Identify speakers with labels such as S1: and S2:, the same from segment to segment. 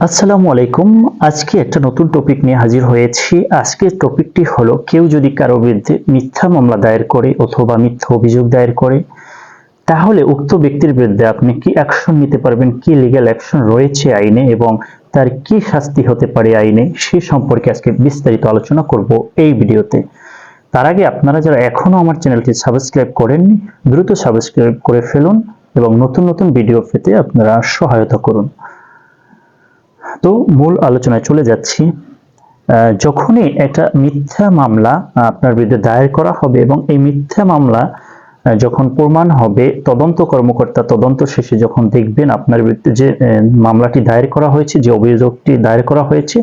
S1: আসসালামু আলাইকুম। আজকে একটা নতুন টপিক নিয়ে হাজির হয়েছি। আজকের টপিকটি হলো, কেউ যদি কারও বিরুদ্ধে মিথ্যা মামলা দায়ের করে অথবা মিথ্যা অভিযোগ দায়ের করে, তাহলে উক্ত ব্যক্তির বিরুদ্ধে আপনি কি অ্যাকশন নিতে পারবেন? কি লিগ্যাল অ্যাকশন রয়েছে আইনে এবং তার কি শাস্তি হতে পারে আইনে? সে সম্পর্কে আজকে বিস্তারিত আলোচনা করব এই ভিডিওতে। তার আগে আপনারা যারা এখনও আমার চ্যানেলটি সাবস্ক্রাইব করেননি, দ্রুত সাবস্ক্রাইব করে ফেলুন এবং নতুন নতুন ভিডিও পেতে আপনারা সহায়তা করুন। তো মূল আলোচনায় চলে যাচ্ছি যখনই একটা মিথ্যা মামলা আপনার বিরুদ্ধে দায়ের করা হবে এবং এই মিথ্যা মামলা যখন প্রমাণ হবে, তদন্ত কর্মকর্তা তদন্ত শেষে যখন দেখবেন আপনার বিরুদ্ধে যে মামলাটি দায়ের করা হয়েছে, যে অভিযোগটি দায়ের করা হয়েছে,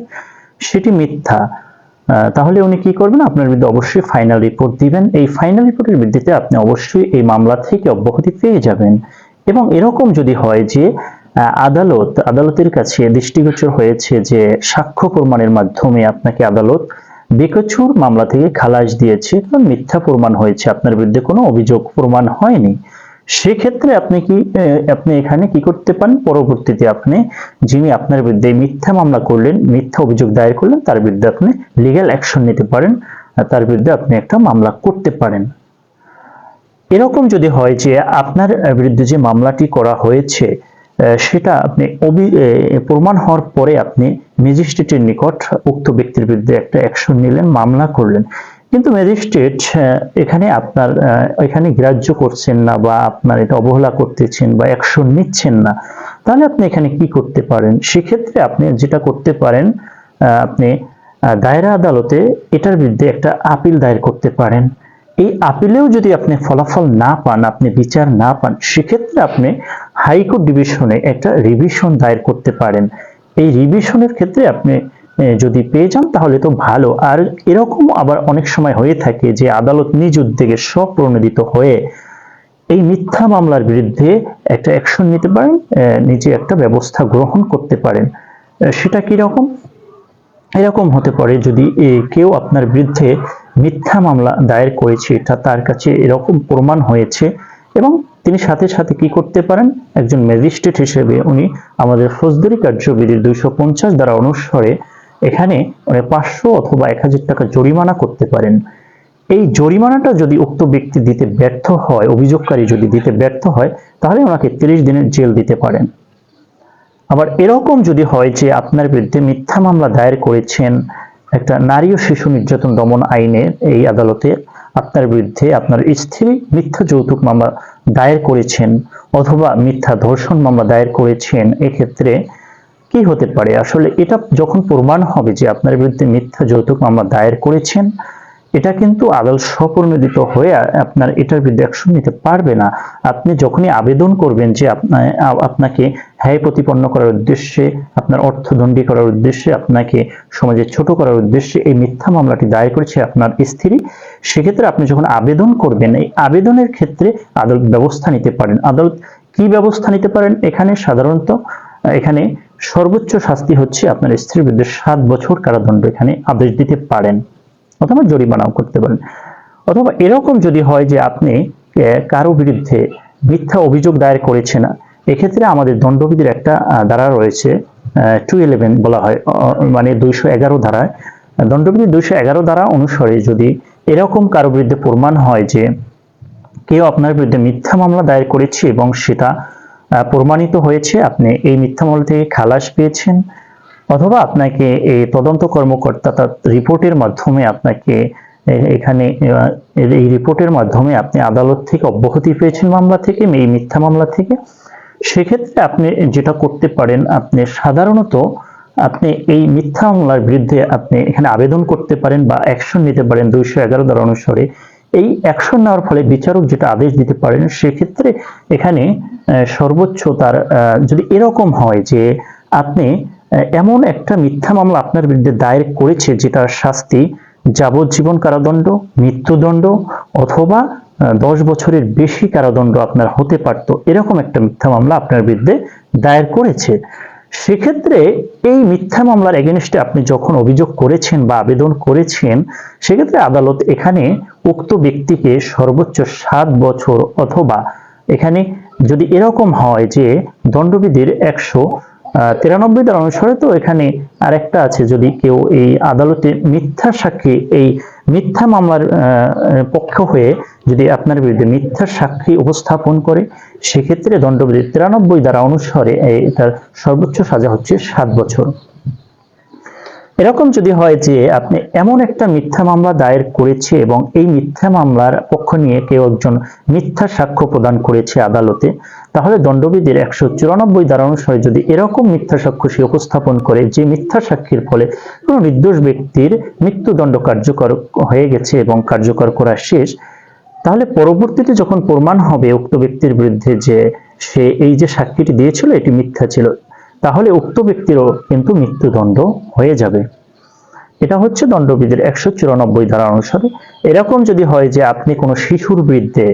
S1: সেটি মিথ্যা। তাহলে উনি কি করবেন? আপনার বিরুদ্ধে অবশ্যই ফাইনাল রিপোর্ট দিবেন। এই ফাইনাল রিপোর্টের ভিত্তিতে আপনি অবশ্যই এই মামলা থেকে অব্যাহতি পেয়ে যাবেন। এবং এরকম যদি হয় যে আদালত, আদালতের কাছে দৃষ্টিগোচর হয়েছে যে সাক্ষ্য প্রমাণের মাধ্যমে আপনাকে আদালত বেকচুর মামলা থেকে খালাস দিয়েছে, কারণ মিথ্যা প্রমাণ হয়েছে। আপনার বিরুদ্ধে কোনো অভিযোগ প্রমাণ হয়নি। সেক্ষেত্রে আপনি কি আপনি এখানে কি করতে পারেন? পরবর্তীতে আপনি যিনি আপনার বিরুদ্ধে মিথ্যা মামলা করলেন, মিথ্যা অভিযোগ দায়ের করলেন, তার বিরুদ্ধে আপনি লিগ্যাল অ্যাকশন নিতে পারেন তার বিরুদ্ধে আপনি একটা মামলা করতে পারেন। এরকম যদি হয় যে আপনার বিরুদ্ধে যে মামলাটি করা হয়েছে সেটা আপনি অভি- প্রমাণ হওয়ার পরে আপনি ম্যাজিস্ট্রেটের নিকট উক্ত ব্যক্তির বিরুদ্ধে একটা অ্যাকশন নিলেন, মামলা করলেন। কিন্তু ম্যাজিস্ট্রেট এখানে আপনার এখানে গ্রাহ্য করছেন না বা আপনার এটা অবহেলা করতেছেন বা অ্যাকশন নিচ্ছেন না, তাহলে আপনি এখানে কি করতে পারেন? সেক্ষেত্রে আপনি যেটা করতে পারেন আপনি দায়রা আদালতে এটার বিরুদ্ধে একটা আপিল দায়ের করতে পারেন। এই আপিলেও যদি আপনি ফলাফল না পান, আপনি বিচার না পান, সেক্ষেত্রে আপনি হাইকোর্ট ডিভিশনে একটা রিভিশন দায়ের করতে পারেন। এই রিভিশনের ক্ষেত্রে আপনি যদি পেয়ে যান তাহলে তো ভালো। আর এরকম আবার অনেক সময় হয়ে থাকে যে আদালত নিজ উদ্যোগে স্বপ্রণোদিত হয়ে এই মিথ্যা মামলার বিরুদ্ধে একটা অ্যাকশন নিতে পারেন নিজে একটা ব্যবস্থা গ্রহণ করতে পারেন। সেটা কি রকম? এরকম হতে পারে যদি কেউ আপনার বিরুদ্ধে মিথ্যা মামলা দায়ের করেছে, এটা তার কাছে এরকম প্রমাণ হয়েছে এবং তিনি সাথে সাথে কি করতে পারেন? একজন ম্যাজিস্ট্রেট হিসেবে উনি আমাদের ফৌজদারি কার্যবিধির দুইশো পঞ্চাশ দ্বারা অনুসারে এখানে মানে পাঁচশো অথবা এক হাজার টাকা জরিমানা করতে পারেন। এই জরিমানাটা যদি উক্ত ব্যক্তি দিতে ব্যর্থ হয়, অভিযোগকারী যদি দিতে ব্যর্থ হয়, তাহলে ওনাকে তিরিশ দিনের জেল দিতে পারেন। আবার এরকম যদি হয় যে আপনার বিরুদ্ধে মিথ্যা মামলা দায়ের করেছেন একটা নারী ও শিশু নির্যাতন দমন আইনে এই আদালতে আপনার বিরুদ্ধে আপনার স্ত্রী মিথ্যা যৌতুক মামলা দায়ের করেছেন অথবা মিথ্যা ধর্ষণ মামলা দায়ের করেছেন, এক্ষেত্রে কি হতে পারে? আসলে এটা যখন প্রমাণ হবে যে আপনার বিরুদ্ধে মিথ্যা যৌতুক মামলা দায়ের করেছেন, এটা কিন্তু আদালত স্বপরিণোদিত হয়ে আপনার এটার বিরুদ্ধে অ্যাকশন নিতে পারবে না। আপনি যখনই আবেদন করবেন যে আপনা- আপনাকে হ্যায় প্রতিপন্ন করার উদ্দেশ্যে, আপনার অর্থদণ্ডী করার উদ্দেশ্যে, আপনাকে সমাজে ছোট করার উদ্দেশ্যে এই মিথ্যা মামলাটি দায়ের করেছে আপনার স্ত্রী। সেক্ষেত্রে আপনি যখন আবেদন করবেন, এই আবেদনের ক্ষেত্রে আদালত ব্যবস্থা নিতে পারেন। আদালত কি ব্যবস্থা নিতে পারেন? এখানে সাধারণত, এখানে সর্বোচ্চ শাস্তি হচ্ছে আপনার স্ত্রীর বিরুদ্ধে সাত বছর কারাদণ্ড এখানে আদেশ দিতে পারেন অথবা জরিমানাও করতে পারেন। অথবা এরকম যদি হয় যে আপনি কারও বিরুদ্ধে মিথ্যা অভিযোগ দায়ের করেছেন এক্ষেত্রে আমাদের দণ্ডবিধির একটা ধারা রয়েছে টু ইলেভেন বলা হয় মানে দুইশো এগারো ধারায়। দণ্ডবিধি দুইশো এগারো ধারা অনুসারে যদি এরকম কারও বিরুদ্ধে প্রমাণ হয় যে কেউ আপনার বিরুদ্ধে মিথ্যা মামলা দায়ের করেছে এবং সেটা প্রমাণিত হয়েছে, আপনি এই মিথ্যা মামলা থেকে খালাস পেয়েছেন, অথবা আপনাকে এই তদন্ত কর্মকর্তা তার রিপোর্টের মাধ্যমে আপনাকে এখানে এই রিপোর্টের মাধ্যমে আপনি আদালত থেকে অব্যাহতি পেয়েছেন মামলা থেকে, এই মিথ্যা মামলা থেকে। সেক্ষেত্রে আপনি যেটা করতে পারেন, আপনি সাধারণত আপনি এই মিথ্যা মামলার বিরুদ্ধে আপনি এখানে আবেদন করতে পারেন বা অ্যাকশন নিতে পারেন দুইশো এগারো ধারা অনুসারে। এই অ্যাকশন নেওয়ার ফলে বিচারক যেটা আদেশ দিতে পারেন, সেক্ষেত্রে এখানে সর্বোচ্চ তার যদি এরকম হয় যে আপনি এমন একটা মিথ্যা মামলা আপনার বিরুদ্ধে দায়ের করেছে যেটার শাস্তি যাবজ্জীবন কারাদণ্ড, মৃত্যুদণ্ড অথবা দশ বছরের বেশি কারাদণ্ড আপনার হতে পারত। এরকম একটা মিথ্যা মামলা আপনার বিরুদ্ধে দায়ের করেছে। সেক্ষেত্রে এই মিথ্যা মামলার এগেনস্টে আপনি যখন অভিযোগ করেছেন বা আবেদন করেছেন, সেক্ষেত্রে আদালত এখানে উক্ত ব্যক্তিকে সর্বোচ্চ সাত বছর অথবা এখানে যদি এরকম হয় যে দণ্ডবিধির একশো তিরানব্বই ধারা অনুসারে তো এখানে আরেকটা আছে, যদি কেউ এই আদালতে মিথ্যা সাক্ষী এই মিথ্যা মামলার পক্ষ হয়ে যদি আপনার বিরুদ্ধে মিথ্যা সাক্ষী উপস্থাপন করে, সেক্ষেত্রে দণ্ডবিধি তিরানব্বই ধারা অনুসারে তার সর্বোচ্চ সাজা হচ্ছে সাত বছর। এরকম যদি হয় যে আপনি এমন একটা মিথ্যা মামলা দায়ের করেছে এবং এই মিথ্যা মামলার পক্ষ নিয়ে কেউ একজন মিথ্যা সাক্ষ্য প্রদান করেছে আদালতে তাহলে দণ্ডবিধির একশো চুরানব্বই ধারা অনুসারে যদি এরকম মিথ্যা সাক্ষ্য সে উপস্থাপন করে, যে মিথ্যা সাক্ষীর ফলে কোনো নির্দোষ ব্যক্তির মৃত্যুদণ্ড কার্যকর হয়ে গেছে এবং কার্যকর করা শেষ, তাহলে পরবর্তীতে যখন প্রমাণ হবে উক্ত ব্যক্তির বিরুদ্ধে যে সে এই যে সাক্ষীটি দিয়েছিল, এটি মিথ্যা ছিল, তাহলে উক্ত ব্যক্তিরও কিন্তু মৃত্যুদণ্ড হয়ে যাবে। এটা হচ্ছে দণ্ডবিধির একশো চুরানব্বই ধারা অনুসারে। এরকম যদি হয় যে আপনি কোনো শিশুর বিরুদ্ধে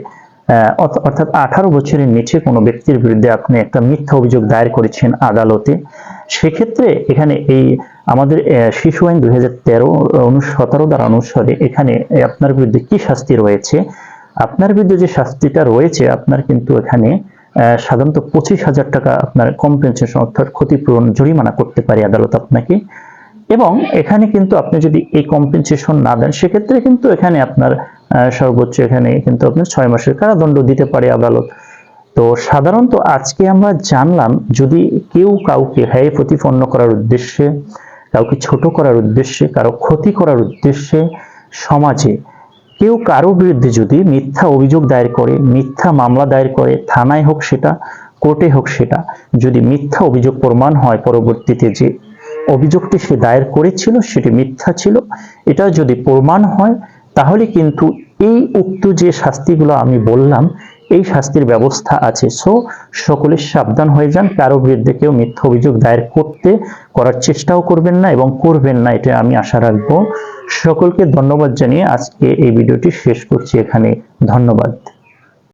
S1: অর্থাৎ আঠারো বছরের নিচে কোনো ব্যক্তির বিরুদ্ধে আপনি একটা মিথ্যা অভিযোগ দায়ের করেছেন আদালতে, সেক্ষেত্রে এখানে এই আমাদের শিশু আইন দুই হাজার তেরো সতেরো ধারা অনুসারে এখানে আপনার বিরুদ্ধে কি শাস্তি রয়েছে? আপনার বিরুদ্ধে যে শাস্তিটা রয়েছে, আপনার কিন্তু এখানে সাধারণত পঁচিশ হাজার টাকা আপনার কম্পেনসেশন অর্থাৎ ক্ষতিপূরণ জরিমানা করতে পারে আদালত আপনাকে। এবং এখানে কিন্তু আপনি যদি এই কম্পেনসেশন না দেন, সেক্ষেত্রে কিন্তু এখানে আপনার সর্বোচ্চ এখানে কিন্তু আপনি ছয় মাসের কারাদণ্ড দিতে পারে আদালত। তো সাধারণত আজকে আমরা জানলাম, যদি কেউ কাউকে হাই প্রতিপন্ন করার উদ্দেশ্যে, কাউকে ছোট করার উদ্দেশ্যে, কারও ক্ষতি করার উদ্দেশ্যে সমাজে কেউ কারও বিরুদ্ধে যদি মিথ্যা অভিযোগ দায়ের করে, মিথ্যা মামলা দায়ের করে, থানায় হোক সেটা, কোর্টে হোক সেটা, যদি মিথ্যা অভিযোগ প্রমাণ হয় পরবর্তীতে যে অভিযোগটি সে দায়ের করেছিল, সেটি মিথ্যা ছিল, এটা যদি প্রমাণ হয় তাহলে কিন্তু এই উক্ত যে শাস্তিগুলো আমি বললাম, এই শাস্তির ব্যবস্থা আছে। সো সকলে সাবধান হয়ে যান, কারও বিরুদ্ধে কেউ মিথ্যা অভিযোগ দায়ের করতে, করার চেষ্টাও করবেন না এবং করবেন না, এটা আমি আশা রাখব। সকলকে ধন্যবাদ জানিয়ে আজকে এই ভিডিওটি শেষ করছি এখানে। ধন্যবাদ।